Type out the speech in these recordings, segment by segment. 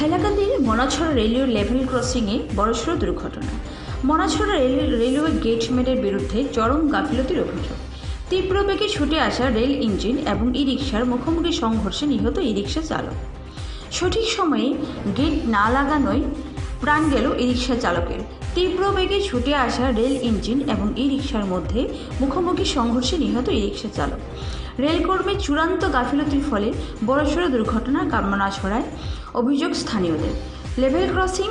হাইলাকান্দির Monachhara railway level ক্রসিংয়ে বড়সড় দুর্ঘটনা। মনাছড়া রেল, রেলওয়ে গেটম্যানের বিরুদ্ধে চরম গাফিলতির অভিযোগ। তীব্র বেগে ছুটে আসা রেল ইঞ্জিন এবং ই রিক্সার মুখোমুখি সংঘর্ষে নিহত ই রিক্সা চালক। সঠিক সময়ে গেট না লাগানোয় প্রাণ গেল ই রিক্সা চালকের। তীব্র বেগে ছুটে আসা রেল ইঞ্জিন এবং ই রিক্সার মধ্যে মুখোমুখি সংঘর্ষে নিহত ই রিক্সা চালক। রেলকর্মীর চূড়ান্ত গাফিলতির ফলে বড়সড় দুর্ঘটনা কামনা ছড়ায় অভিযোগ স্থানীয়দের। লেভেল ক্রসিং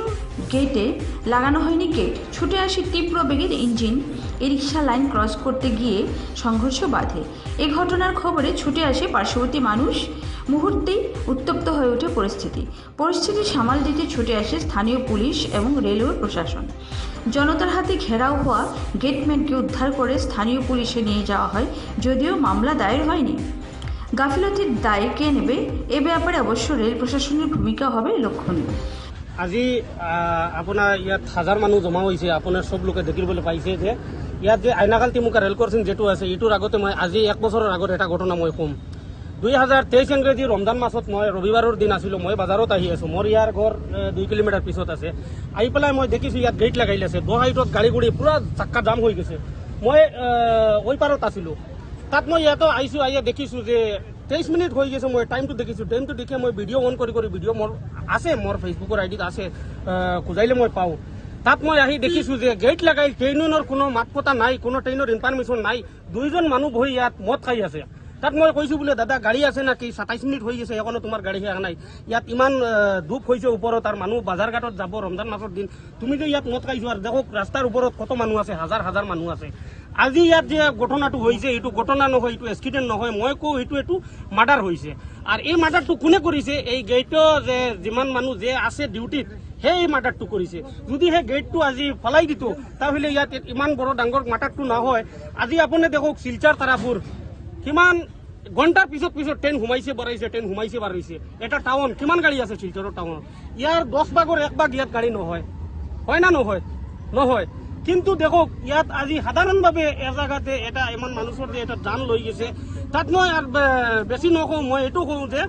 গেটে লাগানো হয়নি গেট। ছুটে আসে তীব্র বেগের engine. E rickshaw line cross করতে গিয়ে সংঘর্ষ বাধে। এ ঘটনার খবরে ছুটে আসে পার্শ্ববর্তী মানুষ। মুহূর্তেই উত্তপ্ত হয়ে ওঠে পরিস্থিতি। পরিস্থিতি সামাল দিতে ছুটে আসে স্থানীয় পুলিশ এবং রেলওয়ে প্রশাসন। জনতার হাতে ঘেরাও হওয়া গেটম্যানকে উদ্ধার করে স্থানীয় পুলিশে নিয়ে যাওয়া হয়, যদিও মামলা দায়ের হয়নি। গাফিলতির দায় কে নেবে? এ ব্যাপারে অবশ্য রেল প্রশাসনের ভূমিকা হবে লক্ষণীয়। আজি আপোনাৰ ইয়াত হাজাৰ মানুহ জমা হৈছে আপোনাৰ চব লোকে দেখিবলৈ পাইছে যে ইয়াত যে আইনাকাল তিমুকা ৰেল ক্ৰছিং যিটো আছে এইটোৰ আগতে মই আজি এক বছৰৰ আগত এটা ঘটনা মই ক'ম দুই হাজাৰ তেইছ ইংৰাজী ৰমজান মাছত মই ৰবিবাৰৰ দিন আছিলোঁ মই বজাৰত আহি আছোঁ মোৰ ইয়াৰ ঘৰ দুই কিলোমিটাৰ পিছত আছে। আহি পেলাই মই দেখিছোঁ ইয়াত গেট লগাই আছে দ হাইটত গাড়ী গুড়ি পূৰা চাক্কা জাম হৈ গৈছে। মই ঐ পাৰত আছিলোঁ। তাত মই ইয়াতো আহিছোঁ আহি দেখিছোঁ যে তেইছ মিনিট হৈ গৈছে মই টাইমটো দেখিছোঁ। টাইমটো দেখি মই ভিডিঅ' অন কৰি কৰি ভিডিঅ' মোৰ আছে মোৰ ফেচবুকৰ আইডিত আছে খোজাইলে মই পাওঁ। তাত মই আহি দেখিছোঁ যে গেট লগাই ট্ৰেইনৰ কোনো মাত পতা নাই কোনো ট্ৰেইনৰ ইনফৰমেশ্যন নাই। দুইজন মানুহ বহি ইয়াত মদ খাই আছে। তাত মই কৈছোঁ বোলে দাদা গাড়ী আছে নেকি? সাতাইছ মিনিট হৈ গৈছে এখনো তোমাৰ গাড়ী অহা নাই। ইয়াত ইমান ধূপ হৈছে ওপৰত আৰু মানুহ বাজাৰ ঘাটত যাব ৰমজান মাছৰ দিন। তুমি যে ইয়াত মদ খাইছো আৰু দেখক ৰাস্তাৰ ওপৰত কত মানুহ আছে? হাজাৰ হাজাৰ মানুহ আছে। আজি ইয়াত যে ঘটনাটো হৈছে এইটো ঘটনা নহয় এইটো এক্সিডেণ্ট নহয় মই কওঁ এইটো এইটো মাৰ্ডাৰ হৈছে। আৰু এই মাৰ্ডাৰটো কোনে কৰিছে? এই গেটৰ যে যিমান মানুহ যে আছে ডিউটিত সেই মাৰ্ডাৰটো কৰিছে। যদি সেই গেটটো আজি ফলাই দিত তাহলে ইয়াত ইমান বড় ডাঙৰ মাৰ্ডাৰটো নহয়। আজি আপুনি দেখক শিলচাৰ তাৰাপুৰ কিমান ঘণ্টাৰ পিছত পিছত ট্ৰেইন সোমাইছে বঢ়াইছে ট্ৰেইন সোমাইছে বাঢ়িছে। এটা টাউন কিমান গাড়ী আছে শিলচৰৰ টাউনত ইয়াৰ দহ ভাগৰ এক ভাগ ইয়াত গাড়ী নহয়। হয় না নহয়? নহয়। কিন্তু দেখক ইয়াত আজি সাধাৰণভাৱে এজেগাতে এটা ইমান মানুহৰ যে এটা জান লৈ গৈছে তাত মই আৰু বেছি নকওঁ মই এইটো কওঁ যে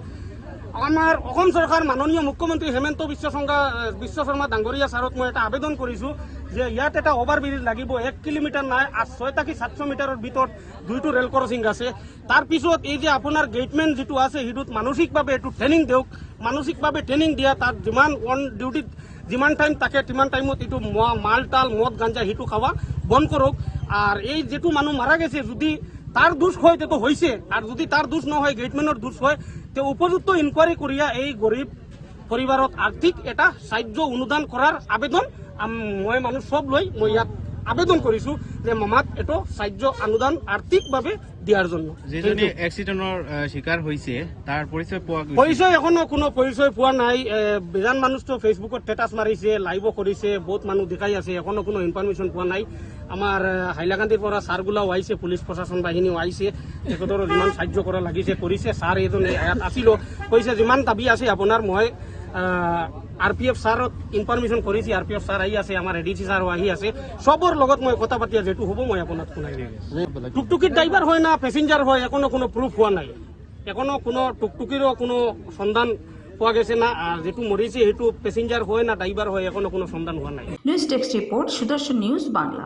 আমাৰ অসম চৰকাৰ মাননীয় মুখ্যমন্ত্ৰী হেমন্ত বিশ্ব শৰ্মা বিশ্ব শৰ্মা ডাঙৰীয়া ছাৰক মই এটা আবেদন কৰিছোঁ যে ইয়াত এটা অভাৰ ব্ৰিজ লাগিব এক কিলোমিটাৰ নাই আঠ ছয় থাকি সাতশ মিটাৰৰ ভিতৰত দুইটো ৰেল ক্ৰছিং আছে। তাৰপিছত এই যে আপোনাৰ গেটমেন যিটো আছে সেইটোত মানসিকভাৱে এইটো ট্ৰেইনিং দিয়ক মানসিকভাৱে ট্ৰেইনিং দিয়া তাত যিমান অন ডিউটিত যিমান টাইম থাকে সিমান টাইমত এইটো মাল, তাল, মদ, গাঞ্জা, সেইটো খাওয়া বন্ধ কৰক। আর এই যেটো মানুহ মারা গেছে, যদি তার দোষ হয় তো হয়েছে আর যদি তার দোষ নহয় গেটম্যানের দোষ হয় তো উপযুক্ত ইনকোয়ারি করিয়া এই গরিব পরিবারত আর্থিক এটা সাহায্য অনুদান করার আবেদন মই মানুষ সব লৈ, মই ইয়াত আবেদন কৰিছো যে মামাক এইটো সাহায্য, অনুদান আর্থিকভাবে দিয়ার জন্য। যিজনী আহ, শিকাৰ হৈছে তাৰ পৰিচয় পোৱা গৈছে। পৰিচয় এখনও কোনো পৰিচয় পোৱা নাই। বেজান মানুহটো ফেচবুকত ষ্টেটাছ মাৰিছে লাইভ কৰিছে বহুত মানুহ দেখাই আছে এখনও কোনো ইনফৰমেশ্যন পোৱা নাই। আমাৰ এ, হাইলাকান্দিৰ পৰা ছাৰগোলাও আহিছে পুলিচ প্ৰশাসন বাহিনীও আহিছে। তেখেতৰ যিমান সাহায্য কৰা লাগিছে কৰিছে ছাৰ এজন আছিলো। কৈছে যিমান দাবি আছে আপোনাৰ মই আৰ পি এফ ছাৰত ইনফৰমেশ্যন কৰিছে আৰ পি এফ ছাৰ আহি আছে, আমাৰ এ ডি চি ছাৰো আহি আছে। চবৰ লগত মই কথা পাতি যিটো হ'ব, মই আপোনাক শুনাই দিম। ড্রাইভার হয় না প্যাসেঞ্জার হয়, এখনও কোনো প্রুফ হওয়া নাই। এখনও কোনো টুকটুকিরও কোনো সন্ধান পোৱা গেছে না যেটো মরিছে সেইটো প্যাসেঞ্জার হয় না ড্রাইভার হয়, এখনও কোনো সন্ধান হওয়া নাই। News desk report Sudarshan news Bangla